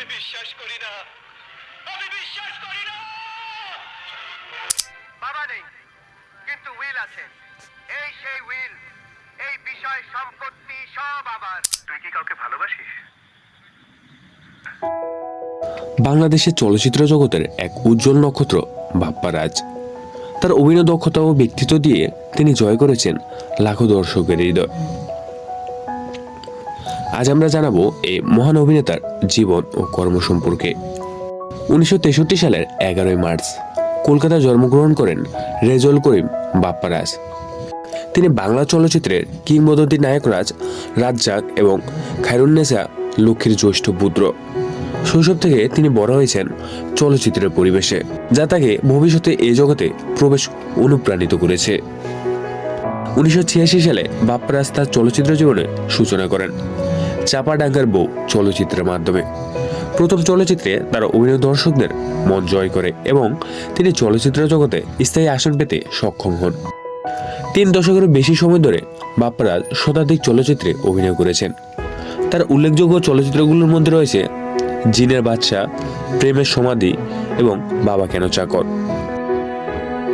আমি বিশ্বাস করি না। আমি বিশ্বাস করি না। বাবা নেই কিন্তু উইল আছে। এই সেই উইল এই বিষয় সম্পত্তি সব আমার। তুই কি কাউকে ভালোবাসিস? বাংলাদেশের চলচ্চিত্র জগতের এক উজ্জ্বল নক্ষত্র বাপ্পারাজ তার অভিনয় দক্ষতা ও ব্যক্তিত্ব দিয়ে তিনি জয় করেছেন লাখো দর্শকের হৃদয়। আজ আমরা জানাব এই মহান অভিনেতার জীবন ও কর্ম সম্পর্কে। উনিশশো তেষট্টি সালের এগারোই মার্চ, কলকাতায় জন্মগ্রহণ করেন রেজল করিম বাপ্পারাজ। তিনি বাংলা চলচ্চিত্রের কিংবদন্তি নায়করাজ রাজ্জাক এবং খায়রুন্নেসা লক্ষ্মীর জ্যৈষ্ঠ পুত্র। শৈশব থেকে তিনি বড় হয়েছেন চলচ্চিত্রের পরিবেশে, যা তাকে ভবিষ্যতে এই জগতে প্রবেশ অনুপ্রাণিত করেছে। উনিশশো ছিয়াশি সালে বাপ্পারাজ তার চলচ্চিত্র জীবনে সূচনা করেন। চাপাডাঙ্গার বউ চলচ্চিত্রের মাধ্যমে। প্রথম চলচ্চিত্রে তার অভিনয় দর্শকদের মন জয় করে এবং তিনি চলচ্চিত্র জগতে স্থায়ী আসন পেতে সক্ষম হন। তিন দশকেরও বেশি সময় ধরে বাপ্পারাজ শতাধিক চলচ্চিত্রে অভিনয় করেছেন। তার উল্লেখযোগ্য চলচ্চিত্রগুলোর মধ্যে রয়েছে জিনের বাদশা প্রেমের সমাধি এবং বাবা কেন চাকর।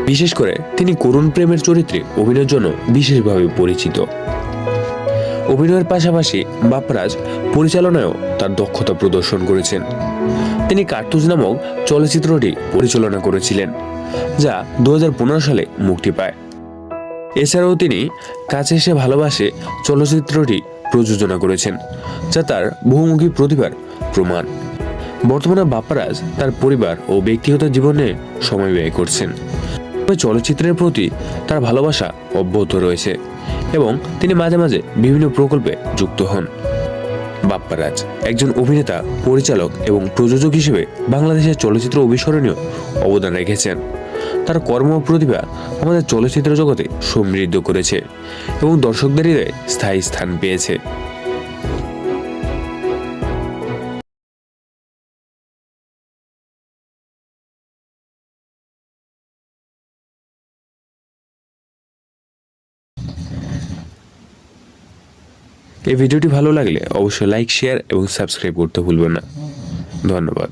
বিশেষ করে তিনি করুণ প্রেমের চরিত্রে অভিনয়ের জন্য বিশেষভাবে পরিচিত। অভিনয়ের পাশাপাশি বাপরাজ পরিচালনায়ও তার দক্ষতা প্রদর্শন করেছেন। তিনি কার্তুজ নামক চলচ্চিত্রটি পরিচালনা করেছিলেন, যা দু হাজার পনেরো সালে মুক্তি পায়। এছাড়াও তিনি কাছে এসে ভালোবাসে চলচ্চিত্রটি প্রযোজনা করেছেন, যা তার বহুমুখী প্রতিভার প্রমাণ। বর্তমানে বাপ্পারাজ তার পরিবার ও ব্যক্তিগত জীবনে সময় ব্যয় করছেন। চলচ্চিত্রের প্রতি তার ভালোবাসা অব্যাহত রয়েছে এবং তিনি মাঝে মাঝে বিভিন্ন প্রকল্পে যুক্ত হন। বাপ্পারাজ একজন অভিনেতা, পরিচালক এবং প্রযোজক হিসেবে বাংলাদেশের চলচ্চিত্র অবিস্মরণীয় অবদান রেখেছেন। তার কর্ম প্রতিভা আমাদের চলচ্চিত্র জগতে সমৃদ্ধ করেছে এবং দর্শকদের হৃদয়ে স্থায়ী স্থান পেয়েছে। এই ভিডিওটি ভালো লাগলে অবশ্যই লাইক শেয়ার এবং সাবস্ক্রাইব করতে ভুলবেন না। ধন্যবাদ।